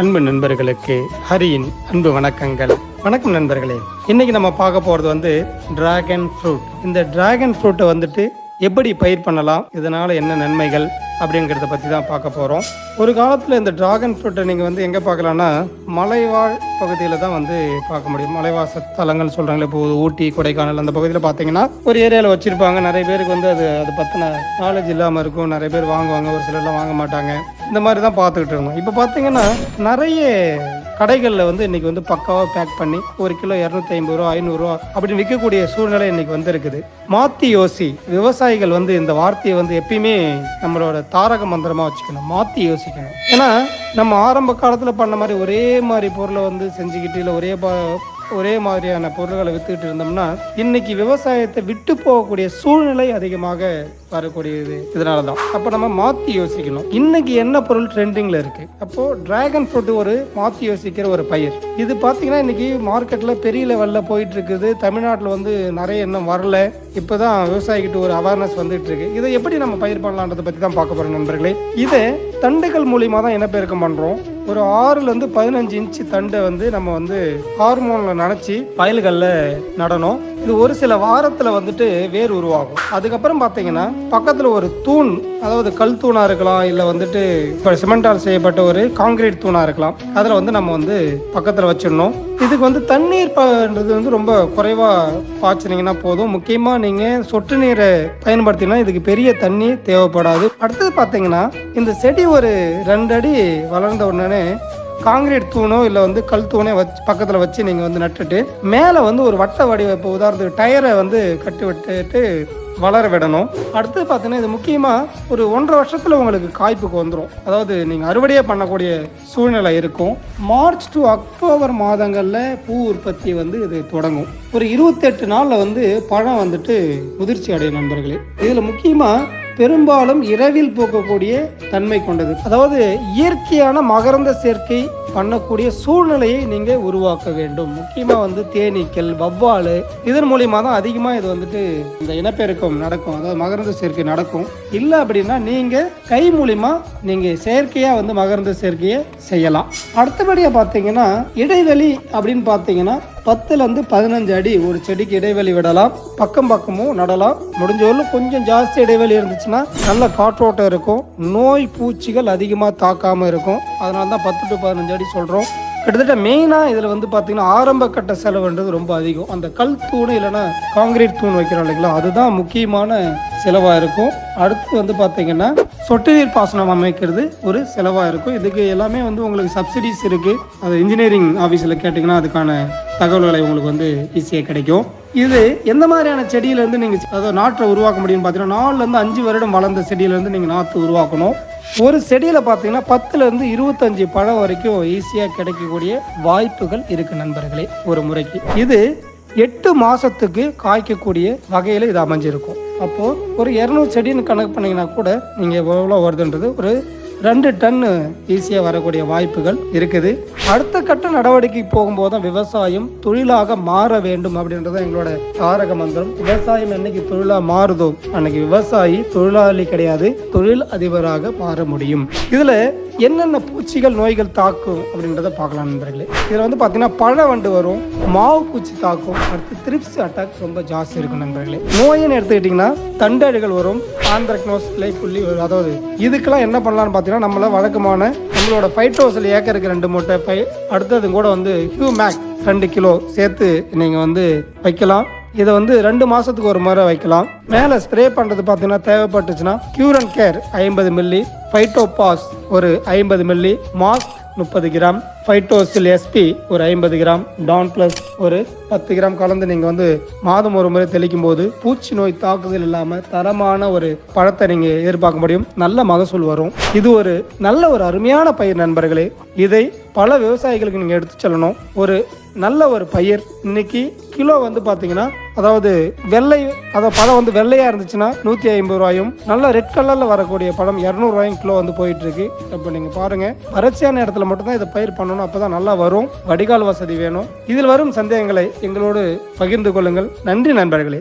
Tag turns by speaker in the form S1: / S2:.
S1: அன்பு நண்பர்களுக்கு ஹரியின் அன்பு வணக்கங்கள். வணக்கம் நண்பர்களே. இன்னைக்கு நம்ம பார்க்க போறது வந்து டிராகன் ஃப்ரூட் இந்த டிராகன் ஃப்ரூட்டை வந்துட்டு எப்படி பயிர் பண்ணலாம்? இதனால என்ன நன்மைகள்? அப்படிங்கிறத பற்றி தான் பார்க்க போகிறோம் ஒரு காலத்தில் இந்த ட்ராகன் ஃப்ரூட்டை நீங்கள் வந்து எங்கே பார்க்கலான்னா மலைவாழ் பகுதியில் தான் வந்து பார்க்க முடியும். மலைவாச தலங்கள் சொல்கிறாங்களே இப்போ ஊட்டி கொடைக்கானல் அந்த பகுதியில் பார்த்தீங்கன்னா ஒரு ஏரியாவில் வச்சுருப்பாங்க. நிறைய பேருக்கு வந்து அது அது பற்றின நாலேஜ் இல்லாமல் இருக்கும். நிறைய பேர் வாங்குவாங்க. ஒரு சிலர்லாம் வாங்க மாட்டாங்க. இந்த மாதிரி தான் பார்த்துக்கிட்டு இருந்தோம். இப்போ பார்த்தீங்கன்னா நிறைய கடைகளில் வந்து இன்றைக்கி வந்து பக்காவாக பேக் பண்ணி ஒரு கிலோ இரநூத்தி ஐம்பது ரூபா ஐநூறுரூவா அப்படின்னு விற்கக்கூடிய சூழ்நிலை இன்னைக்கு வந்திருக்குது. மாத்தி யோசி விவசாயிகள் வந்து இந்த வார்த்தையை வந்து எப்பயுமே நம்மளோட தாரக மந்திரமாக வச்சுக்கணும். மாற்றி யோசிக்கணும். ஏன்னா நம்ம ஆரம்ப காலத்தில் பண்ண மாதிரி ஒரே மாதிரி பொருளை வந்து செஞ்சுக்கிட்டு இல்லை ஒரே ஒரே மாதிரியான பொருள்களை வித்துக்கிட்டு இருந்தோம்னா இன்னைக்கு விவசாயத்தை விட்டு போகக்கூடிய சூழ்நிலை அதிகமாக வரக்கூடியது. இதனால தான் அப்போ நம்ம மாற்றி யோசிக்கணும். இன்னைக்கு என்ன பொருள் ட்ரெண்டிங்கில் இருக்கு? அப்போ டிராகன் ஃப்ரூட் ஒரு மாற்றி யோசிக்கிற ஒரு பயிர். இது பார்த்தீங்கன்னா இன்னைக்கு மார்க்கெட்டில் பெரிய லெவலில் போயிட்டு இருக்குது தமிழ்நாட்டில் வந்து நிறைய இன்னும் வரல. இப்போ தான் விவசாயிகிட்ட ஒரு அவேர்னஸ் வந்துட்டு இருக்கு இதை எப்படி நம்ம பயிர் பண்ணலான்றதை பற்றி தான் பார்க்க போகிறோம் நண்பர்களே. இதை தண்டுகள் மூலியமாக தான் இனப்பெருக்கம் பண்ணுறோம் ஒரு ஆறுலேருந்து பதினஞ்சு இன்ச்சு தண்டை வந்து நம்ம வந்து ஹார்மோனில் நினச்சி வயல்களில் நடணும். இது ஒரு சில வாரத்தில் வந்துட்டு வேர் உருவாகும். அதுக்கப்புறம் பார்த்தீங்கன்னா பக்கத்தில் ஒரு தூண் அதாவது கல் தூணாக இருக்கலாம் இல்லை வந்துட்டு இப்போ சிமெண்டால் செய்யப்பட்ட ஒரு காங்கிரீட் தூணாக இருக்கலாம் அதில் வந்து நம்ம வந்து பக்கத்தில் வச்சிடணும். இதுக்கு வந்து தண்ணீர் பன்றது வந்து ரொம்ப குறைவாக பாய்ச்சினீங்கன்னா போதும். முக்கியமாக நீங்கள் சொட்டு நீரை பயன்படுத்தினா இதுக்கு பெரிய தண்ணி தேவைப்படாது. அடுத்தது பார்த்தீங்கன்னா இந்த செடி ஒரு ரெண்டு அடி வளர்ந்த உடனே காங்கிரீட் தூணோ இல்லை வந்து கல் தூணே வச்சு பக்கத்தில் வச்சு நீங்கள் வந்து நட்டுட்டு மேலே வந்து ஒரு வட்ட வடிவ இப்போ உதாரணத்துக்கு டயரை வந்து கட்டி விட்டுட்டு வளர விடணும். அடுத்து பார்த்தீங்கன்னா இது முக்கியமாக ஒரு ஒன்றரை வருஷத்தில் உங்களுக்கு காய்ப்புக்கு வந்துடும் அதாவது நீங்கள் அறுவடையே பண்ணக்கூடிய சூழ்நிலை இருக்கும். மார்ச் டு அக்டோபர் மாதங்களில் பூ உற்பத்தி வந்து இது தொடங்கும். ஒரு இருபத்தெட்டு நாளில் வந்து பழம் வந்துட்டு முதிர்ச்சி அடையும் நண்பர்களே. இதில் முக்கியமாக பெரும்பாலும் இரவில் போக்கக்கூடிய தன்மை கொண்டது. அதாவது இயற்கையான மகரந்த சேர்க்கை பண்ணக்கூடிய சூழ்நிலையை நீங்க உருவாக்க வேண்டும். முக்கியமா வந்து தேனீக்கள் வவ்வால் இதன் மூலியமா தான் அதிகமா இது வந்துட்டு இந்த இனப்பெருக்கம் நடக்கும். அதாவது மகரந்த சேர்க்கை நடக்கும். இல்லை அப்படின்னா நீங்க கை மூலியமா நீங்க செயற்கையா வந்து மகரந்த சேர்க்கையை செய்யலாம். அடுத்தபடியா பார்த்தீங்கன்னா இடைவெளி அப்படின்னு பார்த்தீங்கன்னா பத்துலேருந்து பதினஞ்சு அடி ஒரு செடிக்கு இடைவெளி விடலாம். பக்கம் பக்கமும் நடலாம். முடிஞ்சவரிலும் கொஞ்சம் ஜாஸ்தி இடைவெளி இருந்துச்சுன்னா நல்ல காற்றோட்டம் இருக்கும். நோய் பூச்சிகள் அதிகமாக தாக்காமல் இருக்கும். அதனால தான் பத்து டு பதினஞ்சு அடி சொல்கிறோம் கிட்டத்தட்ட மெயினாக இதில் வந்து பார்த்தீங்கன்னா ஆரம்ப கட்ட செலவுன்றது ரொம்ப அதிகம். அந்த கல் தூண் இல்லைன்னா காங்கிரீட் தூண் வைக்கிறோம் இல்லைங்களா? அதுதான் முக்கியமான செலவாக இருக்கும். அடுத்து வந்து பார்த்தீங்கன்னா சொட்டு நீர் பாசனம் அமைக்கிறது ஒரு செலவாக இருக்கும். இதுக்கு எல்லாமே வந்து உங்களுக்கு சப்சிடிஸ் இருக்குது அது இன்ஜினியரிங் ஆஃபீஸில் கேட்டிங்கன்னா அதுக்கான தகவல்களை உங்களுக்கு வந்து ஈஸியாக கிடைக்கும். இது எந்த மாதிரியான செடியிலேருந்து நீங்கள் அதாவது நாற்றை உருவாக்க முடியும்னு பார்த்தீங்கன்னா நாலுலேருந்து அஞ்சு வருடம் வளர்ந்த செடியிலேருந்து நீங்கள் நாற்று உருவாக்கணும். ஒரு செடியில் பார்த்தீங்கன்னா பத்துலேருந்து இருபத்தஞ்சு பழம் வரைக்கும் ஈஸியாக கிடைக்கக்கூடிய வாய்ப்புகள் இருக்குது நண்பர்களே ஒரு முறைக்கு. இது எட்டு மாதத்துக்கு காய்க்கக்கூடிய வகையில் இது அமைஞ்சிருக்கும். அப்போது ஒரு இரநூறு செடின்னு கணக்கு பண்ணிங்கன்னா கூட நீங்கள் எவ்வளோ வருதுன்றது ஒரு ரெண்டு டன்னு ஈஸியாக வரக்கூடிய வாய்ப்புகள் இருக்குது. அடுத்த கட்ட நடவடிக்கை போகும்போது தான் விவசாயம் தொழிலாக மாற வேண்டும் அப்படின்றது எங்களோட தாரக மந்திரம். விவசாயம் என்னைக்கு தொழிலாக மாறுதோ அன்னைக்கு விவசாயி தொழிலாளி கிடையாது தொழில் அதிபராக மாற முடியும். இதில் என்னென்ன பூச்சிகள் நோய்கள் தாக்கும் அப்படின்றத பார்க்கலாம் நண்பர்களே. இதில் வந்து பார்த்தீங்கன்னா பழ வண்டு வரும் மாவு பூச்சி தாக்கும் அடுத்து திரிப்ஸ் அட்டாக் ரொம்ப ஜாஸ்தி இருக்கும் நண்பர்களே. நோயின்னு எடுத்துக்கிட்டிங்கன்னா தண்டடுகள் வரும் ஆந்திரக்னோஸ் புள்ளி வரும் அதாவது இதுக்கெல்லாம் என்ன பண்ணலாம்னு பார்த்தீங்கன்னா நம்மள வழக்கமான நம்மளோட ஃபைட்டோஸில் ஏக்கருக்கு ரெண்டு மூட்டை பை அடுத்தது கூட வந்து ஹியூ மேக் ரெண்டு கிலோ சேர்த்து நீங்கள் வந்து வைக்கலாம். இதை வந்து ரெண்டு மாதத்துக்கு ஒரு முறை வைக்கலாம். மேலே ஸ்ப்ரே பண்ணுறது பார்த்தீங்கன்னா தேவைப்பட்டுச்சுன்னா கியூர் அண்ட் கேர் ஐம்பது மில்லி ஃபைட்டோபாஸ் ஒரு ஐம்பது மில்லி மாஸ்க் முப்பது கிராம் ஃபைட்டோசில் எஸ்பி ஒரு ஐம்பது கிராம் டான் ப்ளஸ் ஒரு பத்து கிராம் கலந்து நீங்கள் வந்து மாதம் ஒரு முறை தெளிக்கும் போது பூச்சி நோய் தாக்குதல் இல்லாமல் தரமான ஒரு பழத்தை நீங்கள் எதிர்பார்க்க முடியும். நல்ல மகசூல் வரும். இது ஒரு நல்ல ஒரு அருமையான பயிர் நண்பர்களே. இதை பல விவசாயிகளுக்கு நீங்கள் எடுத்து செல்லணும். ஒரு நல்ல ஒரு பயிர். இன்னைக்கு கிலோ வந்து பார்த்தீங்கன்னா அதாவது வெள்ளை அதாவது பழம் வந்து வெள்ளையாக இருந்துச்சுன்னா நூற்றி ஐம்பது ரூபாயும் நல்ல ரெட் கலரில் வரக்கூடிய பழம் இரநூறுவாயும் கிலோ வந்து போயிட்டு இருக்கு இப்போ நீங்கள் பாருங்கள் வறட்சியான இடத்துல மட்டும்தான் இதை பயிர் பண்ணணும் அப்போ தான் நல்லா வரும். வடிகால் வசதி வேணும். இதில் வரும் சந்தேகங்களை எங்களோடு பகிர்ந்து கொள்ளுங்கள். நன்றி நண்பர்களே.